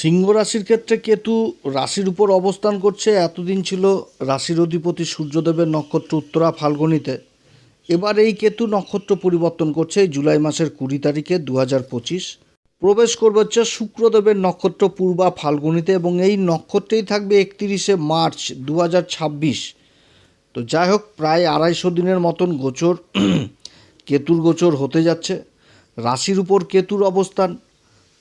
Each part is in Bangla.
সিংহ রাশির ক্ষেত্রে কেতু রাশির উপর অবস্থান করছে। এতদিন ছিল রাশির অধিপতি সূর্যদেবের নক্ষত্র উত্তরা ফাল্গুনিতে। এবার এই কেতু নক্ষত্র পরিবর্তন করছে জুলাই মাসের কুড়ি তারিখে দু পঁচিশ। প্রবেশ করবে হচ্ছে শুক্রদেবের নক্ষত্র পূর্বা ফাল্গুনিতে এবং এই নক্ষত্রেই থাকবে একত্রিশে মার্চ দু হাজার ছাব্বিশ। তো যাই হোক, প্রায় আড়াইশো দিনের মতন গোচর, কেতুর গোচর হতে যাচ্ছে। রাশির উপর কেতুর অবস্থান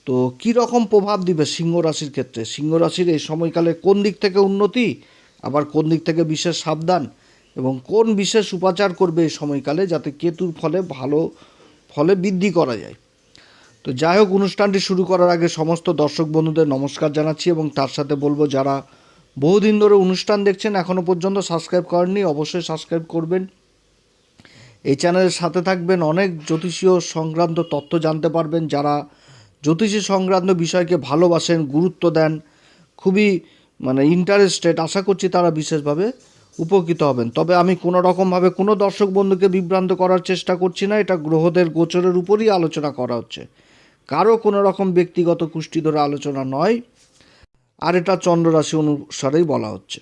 তো কী রকম প্রভাব দিবে সিংহ রাশির ক্ষেত্রে? সিংহ রাশির এই সময়কালে কোন দিক থেকে উন্নতি, আবার কোন দিক থেকে বিশেষ সাবধান, এবং কোন বিশেষ উপাচার করবে এই সময়কালে যাতে কেতুর ফলে ভালো ফলে বৃদ্ধি করা যায়? তো যাই হোক, অনুষ্ঠানটি শুরু করার আগে সমস্ত দর্শক বন্ধুদের নমস্কার জানাচ্ছি, এবং তার সাথে বলব, যারা বহুদিন ধরে অনুষ্ঠান দেখছেন এখনও পর্যন্ত সাবস্ক্রাইব করেননি, অবশ্যই সাবস্ক্রাইব করবেন। এই চ্যানেলের সাথে থাকবেন অনেক জ্যোতিষীয় সংক্রান্ত তথ্য জানতে পারবেন, যারা জ্যোতিষী সংক্রান্ত বিষয়কে ভালোবাসেন, গুরুত্ব দেন, খুবই মানে ইন্টারেস্টেড আশা করছি তারা বিশেষভাবে উপকৃত হবেন। তবে আমি কোনো রকমভাবে কোনো দর্শক বন্ধুকে বিভ্রান্ত করার চেষ্টা করছি না, এটা গ্রহদের গোচরের উপরই আলোচনা করা হচ্ছে। কারও কোনো রকম ব্যক্তিগত কুষ্টি ধরে আলোচনা নয়, আর এটা চন্দ্ররাশি অনুসারেই বলা হচ্ছে।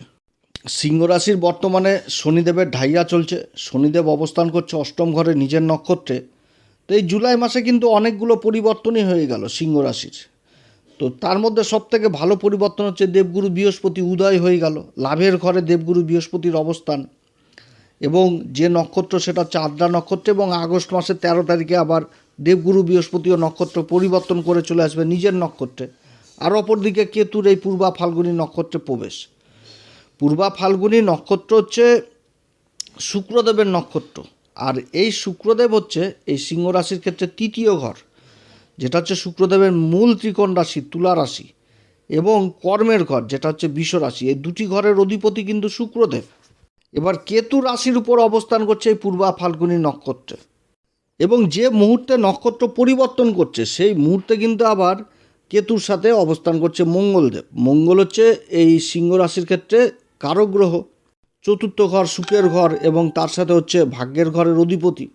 সিংহ রাশির বর্তমানে শনিদেবের ঢাইয়া চলছে, শনিদেব অবস্থান করছে অষ্টম ঘরে নিজের নক্ষত্রে। তো এই জুলাই মাসে কিন্তু অনেকগুলো পরিবর্তনই হয়ে গেল সিংহ রাশির। তো তার মধ্যে সব থেকে ভালো পরিবর্তন হচ্ছে দেবগুরু বৃহস্পতি উদয় হয়ে গেল, লাভের ঘরে দেবগুরু বৃহস্পতির অবস্থান। এবং যে নক্ষত্র সেটা হচ্ছে আদ্রা নক্ষত্র এবং আগস্ট মাসের তেরো তারিখে আবার দেবগুরু বৃহস্পতিও নক্ষত্র পরিবর্তন করে চলে আসবে নিজের নক্ষত্রে। আর অপরদিকে কেতুর এই পূর্বা ফাল্গুনী নক্ষত্রে প্রবেশ। পূর্বা ফাল্গুনী নক্ষত্র হচ্ছে শুক্রদেবের নক্ষত্র। আর এই শুক্রদেব হচ্ছে এই সিংহ রাশির ক্ষেত্রে তৃতীয় ঘর, যেটা হচ্ছে শুক্রদেবের মূল ত্রিকোণ রাশি, তুলা রাশি, এবং কর্মের ঘর, যেটা হচ্ছে বিষ রাশি। এই দুটি ঘরের অধিপতি কিন্তু শুক্রদেব। এবার কেতু রাশির উপর অবস্থান করছে এই পূর্বা ফাল্গুনী নক্ষত্রে। এবং যে মুহূর্তে নক্ষত্র পরিবর্তন করছে, সেই মুহূর্তে কিন্তু আবার কেতুর সাথে অবস্থান করছে মঙ্গলদেব। মঙ্গল হচ্ছে এই সিংহ রাশির ক্ষেত্রে কারক গ্রহ চতুর্থ ঘর সুখের ঘর এবং তার সাথে হচ্ছে ভাগ্যের ঘরের অধিপতি।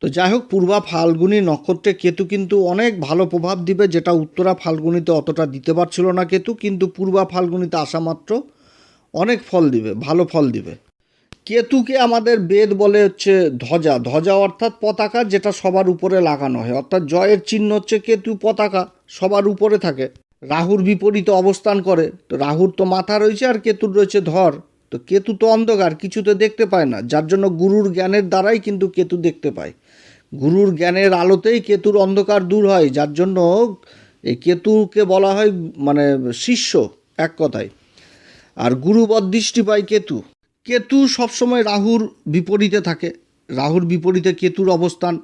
তো যাই হোক পূর্বা ফাল্গুনি নক্ষত্রে কেতু কিন্তু অনেক ভালো প্রভাব দিবে, যেটা উত্তরা ফাল্গুনিতে অতটা দিতে পারছিল না কেতু, কিন্তু পূর্বা ফাল্গুনিতে আসা মাত্র অনেক ফল দিবে, ভালো ফল দিবে। কেতুকে আমাদের বেদ বলে হচ্ছে ধ্বজা। ধ্বজা অর্থাৎ পতাকা যেটা সবার উপরে লাগানো হয়। অর্থাৎ জয়ের চিহ্ন হচ্ছে কেতু পতাকা, সবার উপরে থাকে। রাহুর বিপরীতে অবস্থান করে। তো রাহুর তো মাথা রয়েছে আর কেতুর রয়েছে ধর। তো কেতু তো অন্ধকার, কিছু তো দেখতে পায় না। যার জন্য গুরুর জ্ঞানের দ্বারাই কিন্তু কেতু দেখতে পায়। গুরুর জ্ঞানের আলোতেই কেতুর অন্ধকার দূর হয়, যার জন্য এই কেতুকে বলা হয় মানে শিষ্য এক কথায়। আর গুরুবদ দৃষ্টি পায় কেতু। কেতু সবসময় রাহুর বিপরীতে থাকে। রাহুর বিপরীতে কেতুর অবস্থান।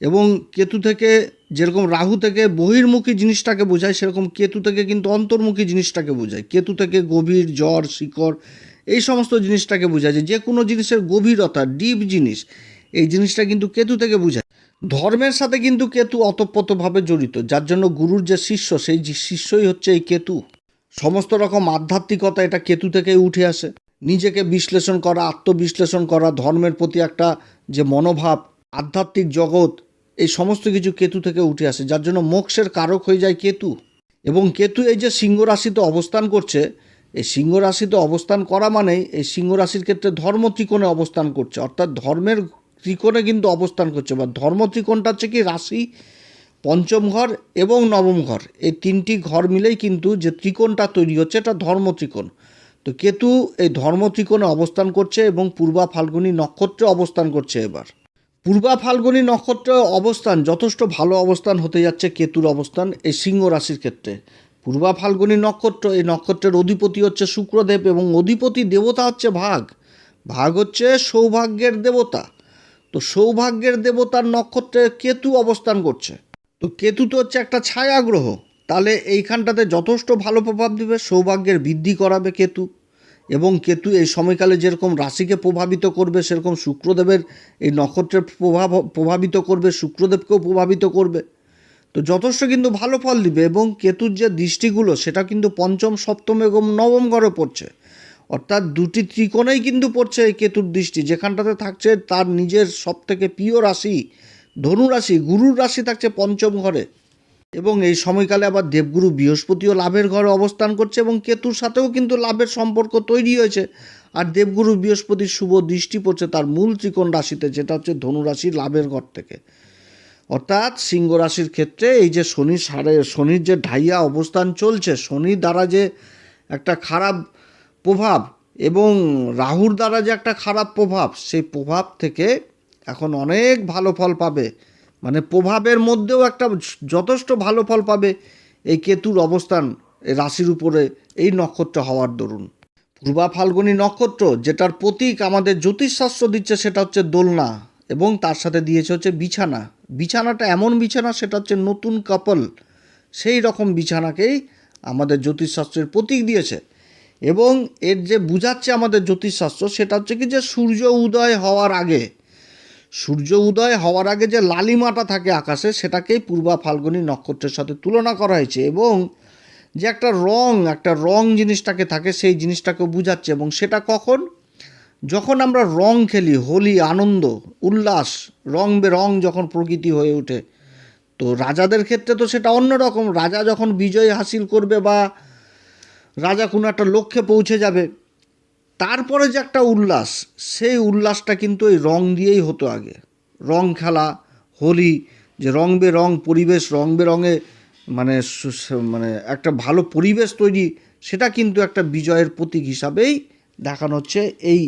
এবং কেতু থেকে যেরকম রাহু থেকে বহির্মুখী জিনিসটাকে বোঝায়, সেরকম কেতু থেকে কিন্তু অন্তর্মুখী জিনিসটাকে বোঝায়। কেতু থেকে গভীর জ্বর, শিকড় এই সমস্ত জিনিসটাকে বোঝায় যে যে কোনো জিনিসের গভীরতা, ডিপ জিনিস, এই জিনিসটা কিন্তু কেতু থেকে বোঝায়। ধর্মের সাথে কিন্তু কেতু অতপ্রতভাবে জড়িত, যার জন্য গুরুর যে শিষ্য, সেই শিষ্যই হচ্ছে এই কেতু। সমস্ত রকম আধ্যাত্মিকতা এটা কেতু থেকেই উঠে আসে। নিজেকে বিশ্লেষণ করা, আত্মবিশ্লেষণ করা, ধর্মের প্রতি একটা যে মনোভাব, আধ্যাত্মিক জগৎ, এই সমস্ত কিছু কেতু থেকে উঠে আসে, যার জন্য মোক্ষের কারক হয়ে যায় কেতু। এবং কেতু এই যে সিংহ রাশিতে অবস্থান করছে এই সিংহ রাশিতে অবস্থান করা মানেই এই সিংহ রাশির ক্ষেত্রে ধর্ম ত্রিকোণে অবস্থান করছে। অর্থাৎ ধর্মের ত্রিকোণে কিন্তু অবস্থান করছে বা ধর্ম ত্রিকোণটা হচ্ছে কি রাশি, পঞ্চম ঘর এবং নবম ঘর। এই তিনটি ঘর মিলেই কিন্তু যে ত্রিকোণটা তৈরি হচ্ছে এটা ধর্ম ত্রিকোণ। তো কেতু এই ধর্ম ত্রিকোণে অবস্থান করছে এবং পূর্বা ফাল্গুনী নক্ষত্রে অবস্থান করছে এবার। পূর্বা ফাল্গুনী নক্ষত্র অবস্থান, যথেষ্ট ভালো অবস্থান হতে যাচ্ছে কেতুর অবস্থান এই সিংহ রাশির ক্ষেত্রে। পূর্বা ফাল্গুনী নক্ষত্র, এই নক্ষত্রের অধিপতি হচ্ছে শুক্রদেব এবং অধিপতি দেবতা হচ্ছে ভাগ। ভাগ হচ্ছে সৌভাগ্যের দেবতা। তো সৌভাগ্যের দেবতার নক্ষত্রে কেতু অবস্থান করছে। তো কেতু তো হচ্ছে একটা ছায়া গ্রহ। তাহলে এইখানটাতে যথেষ্ট ভালো প্রভাব দেবে, সৌভাগ্যের বৃদ্ধি করাবে কেতু। এবং কেতু এই সময়কালে যেরকম রাশিকে প্রভাবিত করবে, সেরকম শুক্রদেবের এই নক্ষত্রের প্রভাব, প্রভাবিত করবে, শুক্রদেবকেও প্রভাবিত করবে। তো যথেষ্ট কিন্তু ভালো ফল দিবে এবং কেতুর যে দৃষ্টিগুলো, সেটা কিন্তু পঞ্চম, সপ্তম এবং নবম ঘরে পড়ছে। অর্থাৎ দুটি ত্রিকোণেই কিন্তু পড়ছে এই কেতুর দৃষ্টি। যেখানটাতে থাকছে তার নিজের সব থেকে প্রিয় রাশি ধনু রাশি, গুরুর রাশি থাকছে পঞ্চম ঘরে। এবং এই সময়কালে আবার দেবগুরু বৃহস্পতিও লাভের ঘরে অবস্থান করছে এবং কেতুর সাথেও কিন্তু লাভের সম্পর্ক তৈরি হয়েছে। আর দেবগুরু বৃহস্পতির শুভ দৃষ্টি পড়ছে তার মূল ত্রিকোণ রাশিতে, যেটা হচ্ছে ধনুরাশি লাভের ঘর থেকে। অর্থাৎ সিংহ রাশির ক্ষেত্রে এই যে শনি সাড়ে, শনির যে ঢাইয়া অবস্থান চলছে শনির দ্বারা যে একটা খারাপ প্রভাব এবং রাহুর দ্বারা যে একটা খারাপ প্রভাব, সেই প্রভাব থেকে এখন অনেক ভালো ফল পাবে। মানে প্রভাবের মধ্যেও একটা যথেষ্ট ভালো ফল পাবে এই কেতুর অবস্থান রাশির উপরে এই নক্ষত্র হওয়ার দরুন। পূর্বা ফাল্গুনী নক্ষত্র, যেটার প্রতীক আমাদের জ্যোতিষশাস্ত্র দিচ্ছে, সেটা হচ্ছে দোলনা এবং তার সাথে দিয়েছে হচ্ছে বিছানা। বিছানাটা এমন বিছানা, সেটা হচ্ছে নতুন কাপল সেই রকম বিছানাকেই আমাদের জ্যোতিষশাস্ত্রের প্রতীক দিয়েছে। এবং এর যে বুঝাচ্ছে আমাদের জ্যোতিষশাস্ত্র, সেটা হচ্ছে কি যে সূর্য উদয় হওয়ার আগে, সূর্য উদয় হওয়ার আগে যে লালিমাটা থাকে আকাশে, সেটাকেই পূর্বা ফাল্গুনী নক্ষত্রের সাথে তুলনা করা হয়েছে। এবং যে একটা রং একটা রং জিনিসটাকে থাকে, সেই জিনিসটাকে বুঝাচ্ছে। এবং সেটা কখন? যখন আমরা রং খেলি, হোলি, আনন্দ, উল্লাস, রং বেরং যখন প্রকৃতি হয়ে ওঠে, তো রাজাদের ক্ষেত্রে তো সেটা অন্যরকম রাজা যখন বিজয় হাসিল করবে বা রাজা কোনো একটা লক্ষ্যে পৌঁছে যাবে, তারপরে যে একটা উল্লাস, সেই উল্লাসটা কিন্তু এই রং দিয়েই হতো আগে। রং খেলা, হোলি, যে রং বেরং পরিবেশ, রং বেরঙে মানে মানে একটা ভালো পরিবেশ তৈরি, সেটা কিন্তু একটা বিজয়ের প্রতীক হিসাবেই দেখানো হচ্ছে এই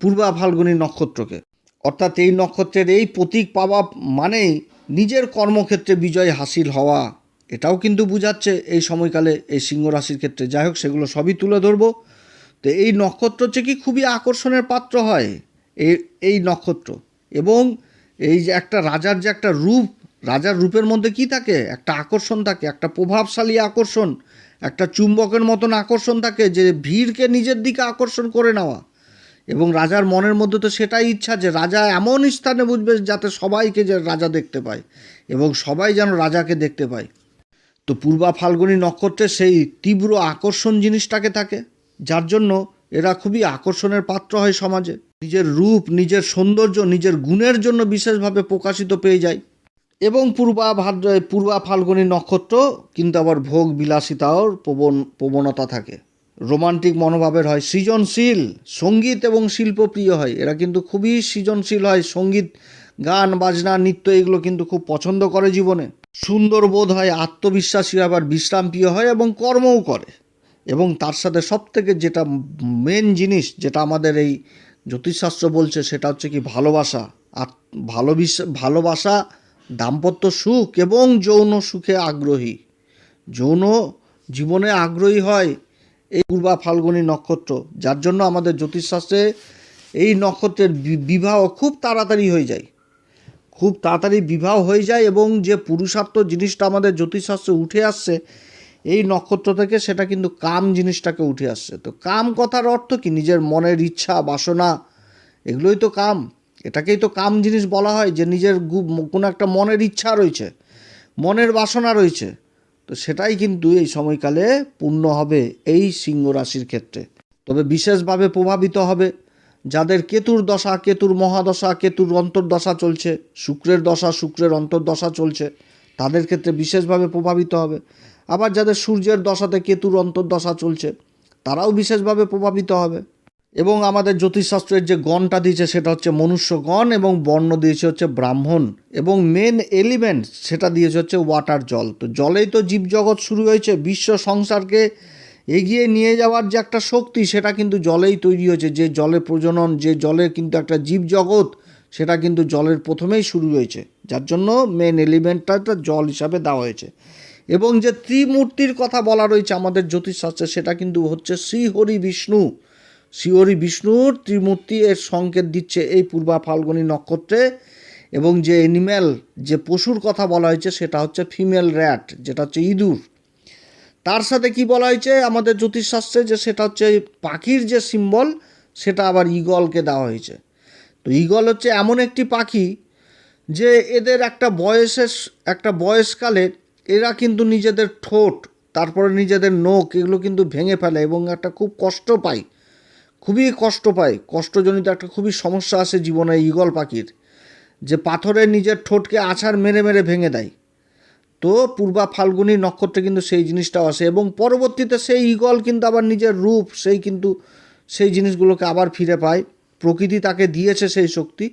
পূর্বা ফাল্গুনী নক্ষত্রকে। অর্থাৎ এই নক্ষত্রের এই প্রতীক পাওয়া মানেই নিজের কর্মক্ষেত্রে বিজয় হাসিল হওয়া। এটাও কিন্তু বুঝাচ্ছে এই সময়কালে এই সিংহ রাশির ক্ষেত্রে। যাই হোক, সেগুলো সবই তুলে ধরবো। তো এই নক্ষত্র হচ্ছে কি খুবই আকর্ষণের পাত্র হয় এই এই নক্ষত্র। এবং এই যে একটা রাজার যে একটা রূপ, রাজার রূপের মধ্যে কি থাকে? একটা আকর্ষণ থাকে, একটা প্রভাবশালী আকর্ষণ। একটা চুম্বকের মতন আকর্ষণ থাকে যে ভিড়কে নিজের দিকে আকর্ষণ করে নেওয়া। এবং রাজার মনের মধ্যে তো সেটাই ইচ্ছা যে রাজা এমন স্থানে বুঝবে যাতে সবাইকে যে রাজা দেখতে পায় এবং সবাই যেন রাজাকে দেখতে পায়। তো পূর্বা ফাল্গুনী নক্ষত্রে সেই তীব্র আকর্ষণ জিনিসটাকে থাকে, যার জন্য এরা খুবই আকর্ষণের পাত্র হয় সমাজে। নিজের রূপ, নিজের সৌন্দর্য, নিজের গুণের জন্য বিশেষভাবে প্রকাশিত পেয়ে যায়। এবং পূর্বা ভাদ্র, পূর্বা ফাল্গুনী নক্ষত্র, কিন্তু আবার ভোগ বিলাসিতাওর প্রবণ, প্রবণতা থাকে। রোমান্টিক মনোভাবের হয়, সৃজনশীল, সংগীত এবং শিল্পপ্রিয় হয়। এরা কিন্তু খুবই সৃজনশীল হয়, সংগীত, গান, বাজনা, নৃত্য, এগুলো কিন্তু খুব পছন্দ করে জীবনে। সুন্দর বোধ হয়, আত্মবিশ্বাসী আবার বিশ্রাম প্রিয় হয় এবং কর্মও করে। এবং তার সাথে সব থেকে যেটা মেন জিনিস, যেটা আমাদের এই জ্যোতিষশাস্ত্র বলছে, সেটা হচ্ছে কি ভালোবাসা। ভালোবিস ভালোবাসা দাম্পত্য সুখ এবং যৌন সুখে আগ্রহী। যৌন জীবনে আগ্রহী হয় এই পূর্বা ফাল্গুনী নক্ষত্র, যার জন্য আমাদের জ্যোতিষশাস্ত্রে এই নক্ষত্রের বিবাহ খুব তাড়াতাড়ি হয়ে যায়। খুব তাড়াতাড়ি বিবাহ হয়ে যায় এবং যে পুরুষার্থ জিনিসটা আমাদের জ্যোতিষশাস্ত্রে উঠে আসছে, এই নক্ষত্র থেকে সেটা কিন্তু কাম জিনিসটাকে উঠে আসছে। তো কাম কথার অর্থ কি? নিজের মনের ইচ্ছা, বাসনা, এগুলোই তো কাম। এটাকেই তো কাম জিনিস বলা হয় যে নিজের কোনো একটা মনের ইচ্ছা রয়েছে, মনের বাসনা রয়েছে, তো সেটাই কিন্তু এই সময়কালে পূর্ণ হবে এই সিংহ রাশির ক্ষেত্রে। তবে বিশেষভাবে প্রভাবিত হবে যাদের কেতুর দশা, কেতুর মহাদশা, কেতুর অন্তর্দশা চলছে, শুক্রের দশা, শুক্রের অন্তর্দশা চলছে, তাদের ক্ষেত্রে বিশেষভাবে প্রভাবিত হবে। আবার যাদের সূর্যের দশাতে কেতুর অন্তর্দশা চলছে, তারাও বিশেষভাবে প্রভাবিত হবে। এবং আমাদের জ্যোতিষশাস্ত্রের যে গণটা দিয়েছে সেটা হচ্ছে মনুষ্যগণ এবং বর্ণ দিয়েছে হচ্ছে ব্রাহ্মণ এবং মেন এলিমেন্ট সেটা দিয়েছে হচ্ছে ওয়াটার জল। তো জলেই তো জীবজগৎ শুরু হয়েছে, বিশ্ব সংসারকে এগিয়ে নিয়ে যাওয়ার যে একটা শক্তি সেটা কিন্তু জলেই তৈরি হয়েছে। যে জলে প্রজনন, যে জলের কিন্তু একটা জীবজগৎ সেটা কিন্তু জলের প্রথমেই শুরু হয়েছে। যার জন্য মেন এলিমেন্টটা জল হিসাবে দেওয়া হয়েছে। এবং যে ত্রিমূর্তির কথা বলা রয়েছে আমাদের জ্যোতিষশাস্ত্রে সেটা কিন্তু হচ্ছে শ্রীহরি বিষ্ণু শ্রীহরি বিষ্ণুর ত্রিমূর্তি এর সংকেত দিচ্ছে এই পূর্বা ফাল্গুনী নক্ষত্রে এবং যে অ্যানিম্যাল যে পশুর কথা বলা হয়েছে সেটা হচ্ছে ফিমেল র্যাট যেটা হচ্ছে ইঁদুর। তার সাথে কি বলা হয়েছে আমাদের জ্যোতিষশাস্ত্রে যে সেটা হচ্ছে পাখির যে সিম্বল সেটা আবার ঈগলকে দেওয়া হয়েছে। তো ঈগল হচ্ছে এমন একটি পাখি যে এদের একটা বয়সের, একটা বয়সকালে এরা কিন্তু নিজেদের ঠোঁট, তারপরে নিজেদের নোখ, এগুলো কিন্তু ভেঙে ফেলে এবং একটা খুব কষ্ট পায়। খুবই কষ্ট পায়। কষ্টজনিত একটা খুবই সমস্যা আসে জীবনে ঈগল পাখির, যে পাথরে নিজের ঠোঁটকে আছাড় মেরে মেরে ভেঙে দেয়। তো পূর্বা ফাল্গুনী নক্ষত্রে কিন্তু সেই জিনিসটাও আসে এবং পরবর্তীতে সেই ইগল কিন্তু আবার নিজের রূপ, সেই কিন্তু সেই জিনিসগুলোকে আবার ফিরে পায়। প্রকৃতি তাকে দিয়েছে সেই শক্তি।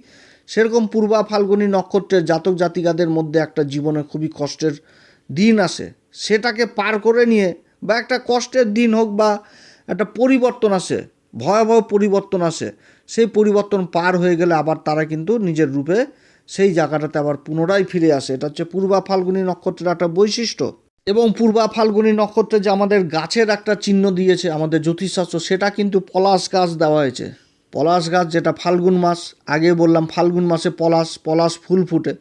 সেরকম পূর্বা ফাল্গুনী নক্ষত্রের জাতক জাতিকাদের মধ্যে একটা জীবনে খুবই কষ্টের দিন আসে। সেটাকে পার করে নিয়ে বা একটা কষ্টের দিন হোক বা একটা পরিবর্তন আসে ভয়াবহ পরিবর্তন আসে। সেই পরিবর্তন পার হয়ে গেলে আবার তারা কিন্তু নিজের রূপে সেই জায়গাটাতে আবার পুনরায় ফিরে আসে। এটা হচ্ছে পূর্বা ফাল্গুনী নক্ষত্রের একটা বৈশিষ্ট্য। এবং পূর্বা ফাল্গুনী নক্ষত্রে যে আমাদের গাছের একটা চিহ্ন দিয়েছে আমাদের জ্যোতিষশাস্ত্র, সেটা কিন্তু পলাশ গাছ দেওয়া হয়েছে। পলাশ গাছ যেটা ফাল্গুন মাস, আগে বললাম ফাল্গুন মাসে পলাশ পলাশ ফুল ফুটে।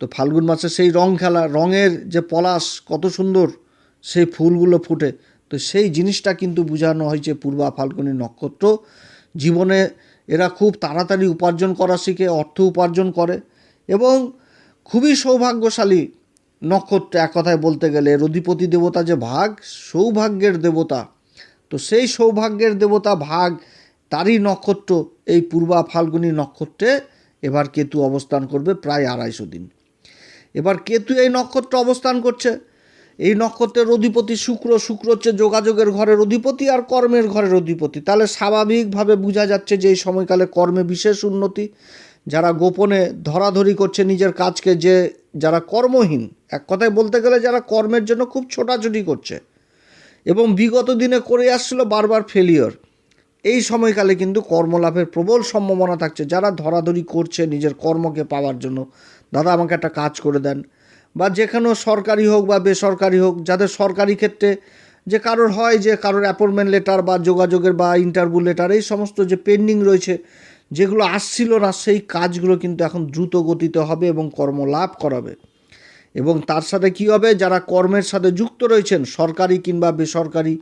তো ফাল্গুন মাসে সেই রং খেলা, রঙের যে পলাশ কত সুন্দর, সেই ফুলগুলো ফুটে। তো সেই জিনিসটা কিন্তু বোঝানো হয়েছে পূর্বা ফাল্গুনী নক্ষত্র। জীবনে এরা খুব তাড়াতাড়ি উপার্জন করা শিখে, অর্থ উপার্জন করে এবং খুবই সৌভাগ্যশালী নক্ষত্র এক কথায় বলতে গেলে। এর অধিপতি দেবতা যে ভাগ, সৌভাগ্যের দেবতা। তো সেই সৌভাগ্যের দেবতা ভাগ, তারই নক্ষত্র এই পূর্বা ফাল্গুনী নক্ষত্রে এবার কেতু অবস্থান করবে প্রায় আড়াইশো দিন। এবার কেতু এই নক্ষত্র অবস্থান করছে। এই নক্ষত্রের অধিপতি শুক্র শুক্র হচ্ছে যোগাযোগের ঘরের অধিপতি আর কর্মের ঘরের অধিপতি। তাহলে স্বাভাবিকভাবে বোঝা যাচ্ছে যে এই সময়কালে কর্মে বিশেষ উন্নতি। যারা গোপনে ধরাধরি করছে নিজের কাজকে, যে যারা কর্মহীন, এক কথায় বলতে গেলে যারা কর্মের জন্য খুব ছোটাছুটি করছে এবং বিগত দিনে করে আসছিল বারবার ফেলিওর এই সময়কালে কিন্তু কর্মলাভের প্রবল সম্ভাবনা থাকছে। যারা ধরাধরি করছে নিজের কর্মকে পাওয়ার জন্য, দাদা, আমাকে একটা কাজ করে দেন। বা যেখানেও সরকারি হোক বা বেসরকারি হোক, যাদের সরকারি ক্ষেত্রে যে কারোর হয় যে কারোর অ্যাপয়েন্টমেন্ট লেটার বা যোগাযোগের বা ইন্টারভিউ লেটার এই সমস্ত যে পেন্ডিং রয়েছে, যেগুলো আসছিল না, সেই কাজগুলো কিন্তু এখন দ্রুত গতিতে হবে এবং কর্মলাভ করাবে। এবং তার সাথে কী হবে? যারা কর্মের সাথে যুক্ত রয়েছেন, সরকারি কিংবা বেসরকারি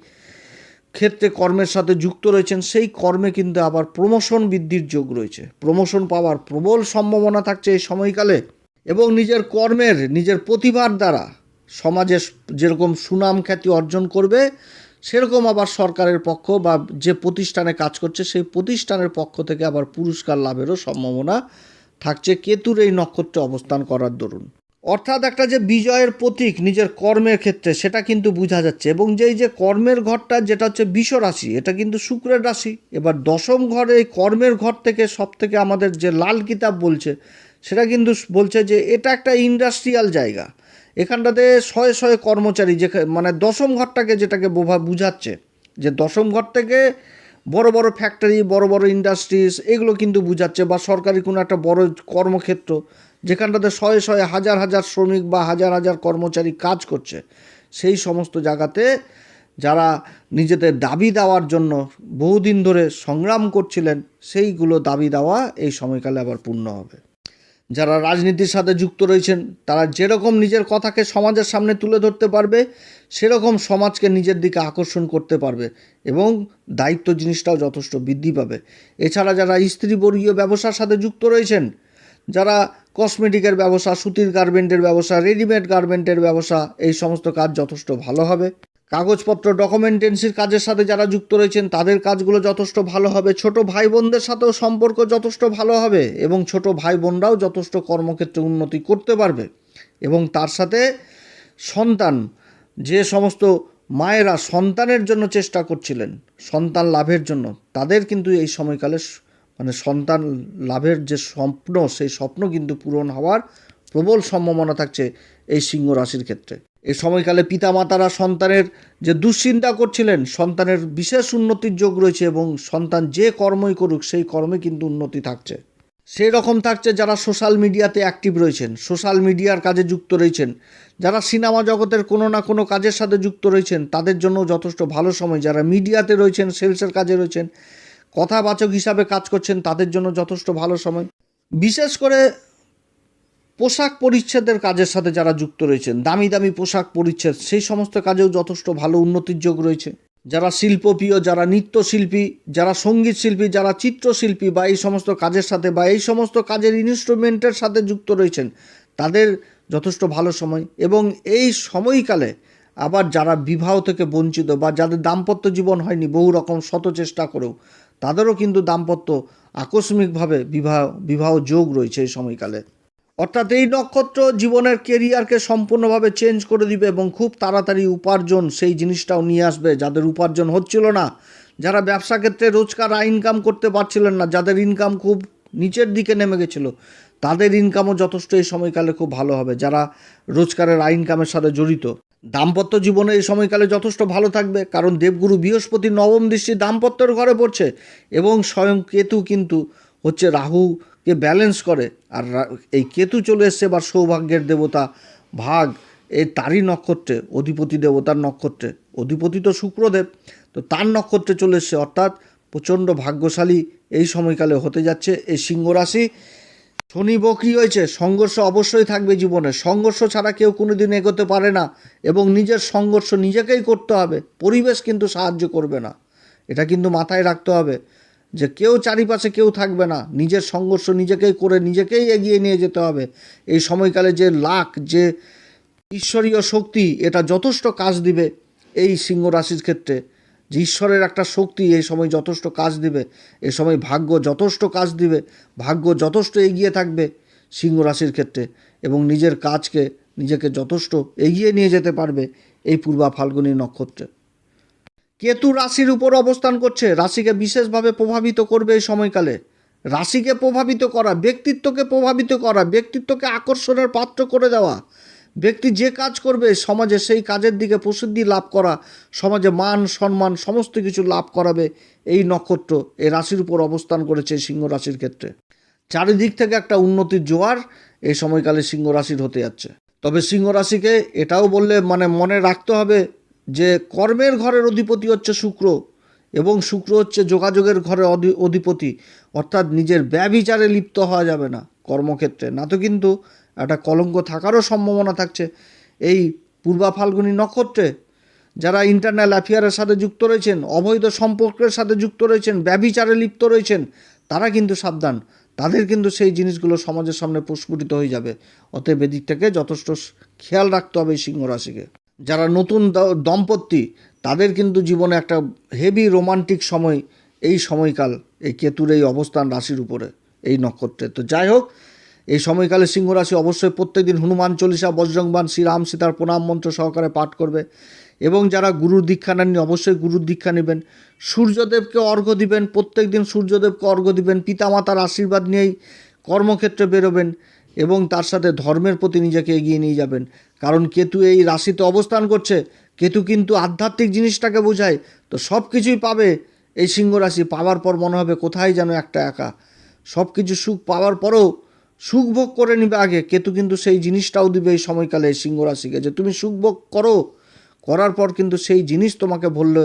ক্ষেত্রে কর্মের সাথে যুক্ত রয়েছেন, সেই কর্মে কিন্তু আবার প্রমোশন বৃদ্ধির যোগ রয়েছে। প্রমোশন পাওয়ার প্রবল সম্ভাবনা থাকছে এই সময়কালে। এবং নিজের কর্মের, নিজের প্রতিভার দ্বারা সমাজে যেরকম সুনাম খ্যাতি অর্জন করবে, সেরকম আবার সরকারের পক্ষ বা যে প্রতিষ্ঠানে কাজ করছে, সেই প্রতিষ্ঠানের পক্ষ থেকে আবার পুরস্কার লাভেরও সম্ভাবনা থাকছে কেতুর এই নক্ষত্রে অবস্থান করার দরুন। অর্থাৎ একটা যে বিজয়ের প্রতীক নিজের কর্মের ক্ষেত্রে, সেটা কিন্তু বোঝা যাচ্ছে এবং যেই যে কর্মের ঘরটা, যেটা হচ্ছে বিষ রাশি, এটা কিন্তু শুক্রের রাশি। এবার দশম ঘরে এই কর্মের ঘর থেকে সব থেকে আমাদের যে লাল কিতাব বলছে সেটা কিন্তু বলছে যে এটা একটা ইন্ডাস্ট্রিয়াল জায়গা। এখানটাতে শয়ে শয়ে কর্মচারী যে মানে দশম ঘরটাকে যেটাকে বোঝা বুঝাচ্ছে, যে দশম ঘর থেকে বড় বড় ফ্যাক্টরি বড় বড় ইন্ডাস্ট্রিজ এগুলো কিন্তু বুঝাচ্ছে বা সরকারি কোনো একটা বড় কর্মক্ষেত্র যেখানটাতে শয়ে শয়ে হাজার হাজার শ্রমিক বা হাজার হাজার কর্মচারী কাজ করছে, সেই সমস্ত জায়গাতে যারা নিজেদের দাবি দেওয়ার জন্য বহুদিন ধরে সংগ্রাম করছিলেন, সেইগুলো দাবি দেওয়া এই সময়কালে আবার পূর্ণ হবে। যারা রাজনীতির সাথে যুক্ত রয়েছেন, তারা যেরকম নিজের কথাকে সমাজের সামনে তুলে ধরতে পারবে, সেরকম সমাজকে নিজের দিকে আকর্ষণ করতে পারবে এবং দায়িত্ব জিনিসটাও যথেষ্ট বৃদ্ধি পাবে। এছাড়া যারা স্ত্রীবর্গীয় ব্যবসার সাথে যুক্ত রয়েছেন, যারা কসমেটিকের ব্যবসা, সুতির গার্মেন্টের ব্যবসা, রেডিমেড গার্মেন্টের ব্যবসা, এই সমস্ত কাজ যথেষ্ট ভালো হবে। কাগজপত্র ডকুমেন্টেন্সির কাজের সাথে যারা যুক্ত রয়েছেন, তাদের কাজগুলো যথেষ্ট ভালো হবে। ছোট ভাই বোনদের সাথেও সম্পর্ক যথেষ্ট ভালো হবে এবং ছোট ভাই বোনরাও যথেষ্ট কর্মক্ষেত্রে উন্নতি করতে পারবে। এবং তার সাথে সন্তান, যে সমস্ত মায়েরা সন্তানের জন্য চেষ্টা করছিলেন, সন্তান লাভের জন্য, তাদের কিন্তু এই সময়কালে মানে সন্তান লাভের যে স্বপ্ন, সেই স্বপ্ন কিন্তু পূরণ হওয়ার প্রবল সম্ভাবনা থাকছে এই সিংহ রাশির ক্ষেত্রে। এই সময়কালে পিতামাতারা সন্তানের যে দুশ্চিন্তা করছিলেন, সন্তানের বিশেষ উন্নতির যোগ রয়েছে এবং সন্তান যে কর্মই করুক, সেই কর্মে কিন্তু উন্নতি থাকছে। সেই রকম থাকছে যারা সোশ্যাল মিডিয়াতে অ্যাক্টিভ রয়েছেন, সোশ্যাল মিডিয়ার কাজে যুক্ত রয়েছেন, যারা সিনেমা জগতের কোনো না কোনো কাজের সাথে যুক্ত রয়েছেন, তাদের জন্য যথেষ্ট ভালো সময়। যারা মিডিয়াতে রয়েছেন, সেলসের কাজে রয়েছেন, কথাবাচক হিসাবে কাজ করছেন, তাদের জন্য যথেষ্ট ভালো সময়। বিশেষ করে পোশাক পরিচ্ছেদের কাজের সাথে যারা যুক্ত রয়েছেন, দামি দামি পোশাক পরিচ্ছেদ, সেই সমস্ত কাজেও যথেষ্ট ভালো উন্নতির যোগ রয়েছে। যারা শিল্পপ্রিয়, যারা নৃত্যশিল্পী, যারা সংগীত শিল্পী যারা চিত্রশিল্পী বা এই সমস্ত কাজের সাথে বা এই সমস্ত কাজের ইনস্ট্রুমেন্টের সাথে যুক্ত রয়েছেন, তাদের যথেষ্ট ভালো সময়। এবং এই সময়কালে আবার যারা বিবাহ থেকে বঞ্চিত বা যাদের দাম্পত্য জীবন হয়নি বহু রকম শত চেষ্টা করেও, তাদেরও কিন্তু দাম্পত্য আকস্মিকভাবে বিবাহ বিবাহ যোগ রয়েছে এই সময়কালে। অর্থাৎ এই নক্ষত্র জীবনের কেরিয়ারকে সম্পূর্ণভাবে চেঞ্জ করে দিবে এবং খুব তাড়াতাড়ি উপার্জন, সেই জিনিসটাও নিয়ে আসবে। যাদের উপার্জন হচ্ছিল না, যারা ব্যবসা ক্ষেত্রে রোজগার ইনকাম করতে পারছিলেন না, যাদের ইনকাম খুব নিচের দিকে নেমে গেছিল, তাদের ইনকামও যথেষ্ট এই সময়কালে খুব ভালো হবে, যারা রোজগারের ইনকামের সাথে জড়িত। দাম্পত্য জীবনে এই সময়কালে যথেষ্ট ভালো থাকবে, কারণ দেবগুরু বৃহস্পতি নবম দৃষ্টি দাম্পত্যের ঘরে পড়ছে এবং স্বয়ং কেতু কিন্তু হচ্ছে রাহুকে ব্যালেন্স করে। আর এই কেতু চলে এসছে বা সৌভাগ্যের দেবতা ভাগ। এই তারই নক্ষত্রে, অধিপতি দেবতার নক্ষত্রে। অধিপতি তো শুক্রদেব, তো তার নক্ষত্রে চলে এসছে। অর্থাৎ প্রচণ্ড ভাগ্যশালী এই সময়কালে হতে যাচ্ছে এই সিংহ রাশি। শনি বকরি হয়েছে, সংঘর্ষ অবশ্যই থাকবে জীবনে। সংঘর্ষ ছাড়া কেউ কোনো দিন এগোতে পারে না এবং নিজের সংঘর্ষ নিজেকেই করতে হবে। পরিবেশ কিন্তু সাহায্য করবে না। এটা কিন্তু মাথায় রাখতে হবে। যে কেউ চারিপাশে কেউ থাকবে না, নিজের সংঘর্ষ নিজেকেই করে নিজেকেই এগিয়ে নিয়ে যেতে হবে। এই সময়কালে যে লাখ, যে ঈশ্বরীয় শক্তি, এটা যথেষ্ট কাজ দিবে এই সিংহ রাশির ক্ষেত্রে। যে ঈশ্বরের একটা শক্তি এই সময় যথেষ্ট কাজ দিবে। এই সময় ভাগ্য যথেষ্ট কাজ দিবে, ভাগ্য যথেষ্ট এগিয়ে থাকবে সিংহ রাশির ক্ষেত্রে এবং নিজের কাজকে নিজেকে যথেষ্ট এগিয়ে নিয়ে যেতে পারবে এই পূর্বা ফাল্গুনী নক্ষত্রে। কেতু রাশির উপর অবস্থান করছে, রাশিকে বিশেষভাবে প্রভাবিত করবে এই সময়কালে। রাশিকে প্রভাবিত করা, ব্যক্তিত্বকে প্রভাবিত করা, ব্যক্তিত্বকে আকর্ষণের পাত্র করে দেওয়া। ব্যক্তি যে কাজ করবে, সমাজে সেই কাজের দিকে প্রসিদ্ধি লাভ করা, সমাজে মান, সম্মান, সমস্ত কিছু লাভ করাবে এই নক্ষত্র এই রাশির উপর অবস্থান করেছে সিংহ রাশির ক্ষেত্রে। চারিদিক থেকে একটা উন্নতির জোয়ার এই সময়কালে সিংহ রাশির হতে যাচ্ছে। তবে সিংহ রাশিকে এটাও বললে মানে মনে রাখতে হবে যে কর্মের ঘরের অধিপতি হচ্ছে শুক্র এবং শুক্র হচ্ছে যোগাযোগের অধি- অধিপতি, অর্থাৎ নিজের ব্যবিচারে লিপ্ত হওয়া যাবে না কর্মক্ষেত্রে। না তো কিন্তু একটা কলঙ্ক থাকারও সম্ভাবনা থাকছে। এই পূর্বা ফাল্গুনী নক্ষত্রে যারা ইন্টারনাল অ্যাফেয়ারের সাথে যুক্ত রয়েছেন, অবৈধ সম্পর্কের সাথে যুক্ত রয়েছেন ব্যবিচারে লিপ্ত রয়েছেন, তারা কিন্তু সাবধান। তাদের কিন্তু সেই জিনিসগুলো সমাজের সামনে প্রস্ফুটিত হয়ে যাবে। অতএব এদিক থেকে যথেষ্ট খেয়াল রাখতে হবে সিংহ রাশিকে। যারা নতুন দম্পতি, তাদের কিন্তু জীবনে একটা হেভি রোমান্টিক সময়, এই সময়কাল, এই কেতুর এই অবস্থান রাশির উপরে, এই নক্ষত্রে। তো যাই হোক, এই সময়কালে সিংহ রাশি অবশ্যই প্রত্যেকদিন হনুমান চল্লিশা বজরংবান শ্রীরাম, সীতার প্রণাম মন্ত্র সহকারে পাঠ করবে এবং যারা গুরুর দীক্ষা নেননি, অবশ্যই গুরুর দীক্ষা নেবেন। সূর্যদেবকে অর্ঘ্য দিবেন প্রত্যেক দিন সূর্যদেবকে অর্ঘ্য দিবেন, পিতামাতার আশীর্বাদ নিয়েই কর্মক্ষেত্রে বেরোবেন এবং তার সাথে ধর্মের প্রতি নিজেকে এগিয়ে নিয়ে যাবেন। কারণ কেতু এই রাশিতে অবস্থান করছে। কেতু কিন্তু আধ্যাত্মিক জিনিসটাকে বোঝায়। তো সব কিছুই পাবে এই সিংহ রাশি। পাওয়ার পর মনে হবে কোথায় যেন একটা একা। সব কিছু সুখ পাওয়ার পরও সুখ ভোগ করে নিবে আগে। কেতু কিন্তু সেই জিনিসটাও দিবে এই সময়কালে এই সিংহ রাশিকে যে তুমি সুখ ভোগ করো। করার পর কিন্তু সেই জিনিস তোমাকে ভুললে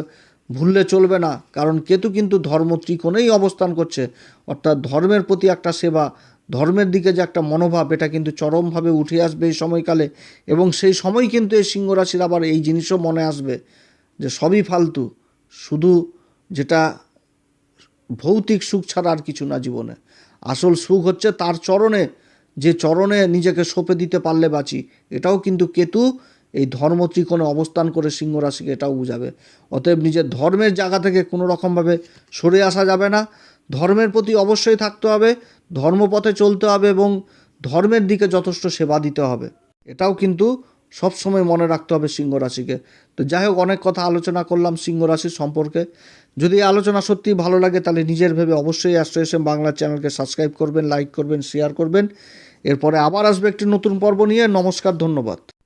ভুললে চলবে না। কারণ কেতু কিন্তু ধর্ম ত্রিকোণেই অবস্থান করছে। অর্থাৎ ধর্মের প্রতি একটা সেবা ধর্মের দিকে যে একটা মনোভাব, এটা কিন্তু চরমভাবে উঠে আসবে এই সময়কালে। এবং সেই সময় কিন্তু এই সিংহ রাশির আবার এই জিনিসও মনে আসবে যে সবই ফালতু। শুধু যেটা ভৌতিক সুখ ছাড়া আর কিছু না জীবনে। আসল সুখ হচ্ছে তার চরণে, যে চরণে নিজেকে সঁপে দিতে পারলে বাঁচি। এটাও কিন্তু কেতু এই ধর্ম ত্রিকোণে অবস্থান করে সিংহ রাশিকে এটাও বুঝাবে। অতএব নিজের ধর্মের জায়গা থেকে কোনো রকমভাবে সরে আসা যাবে না। ধর্মের প্রতি অবশ্যই থাকতে হবে, ধর্মপথে চলতে হবে এবং ধর্মের দিকে যথেষ্ট সেবা দিতে হবে। এটাও কিন্তু সবসময় মনে রাখতে হবে সিংহ রাশিকে। তো যাই হোক, অনেক কথা আলোচনা করলাম সিংহ রাশির সম্পর্কে। যদি আলোচনা সত্যিই ভালো লাগে, তাহলে নিজের ভেবে অবশ্যই অ্যাস্ট্রো এস বাংলা চ্যানেলকে সাবস্ক্রাইব করবেন, লাইক করবেন, শেয়ার করবেন। এরপরে আবার আসবে একটি নতুন পর্ব নিয়ে। নমস্কার, ধন্যবাদ।